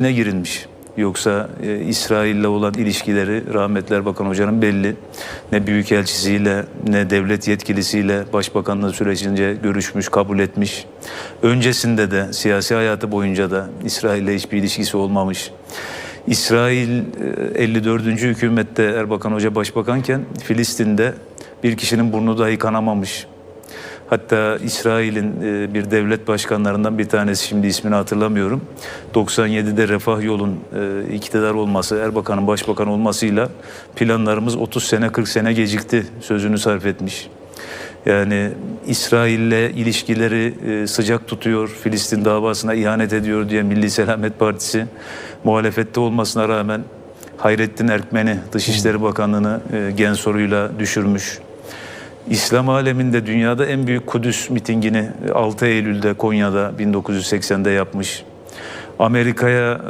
ne girilmiş. Yoksa e, İsrail'le olan ilişkileri rahmetli Erbakan Hoca'nın belli. Ne büyükelçisiyle ne devlet yetkilisiyle başbakanlığı sürecince görüşmüş, kabul etmiş. Öncesinde de siyasi hayatı boyunca da İsrail'le hiçbir ilişkisi olmamış. İsrail e, 54. hükümette Erbakan Hoca başbakanken Filistin'de bir kişinin burnu dahi kanamamış. Hatta İsrail'in e, bir devlet başkanlarından bir tanesi şimdi ismini hatırlamıyorum. 97'de Refah Yol'un e, iktidar olması, Erbakan'ın başbakan olmasıyla planlarımız 30 sene 40 sene gecikti sözünü sarf etmiş. Yani İsrail'le ilişkileri e, sıcak tutuyor, Filistin davasına ihanet ediyor diye Milli Selamet Partisi muhalefette olmasına rağmen Hayrettin Erkmen'i Dışişleri Bakanlığı'nı e, gen soruyla düşürmüş. İslam aleminde dünyada en büyük Kudüs mitingini 6 Eylül'de Konya'da 1980'de yapmış. Amerika'ya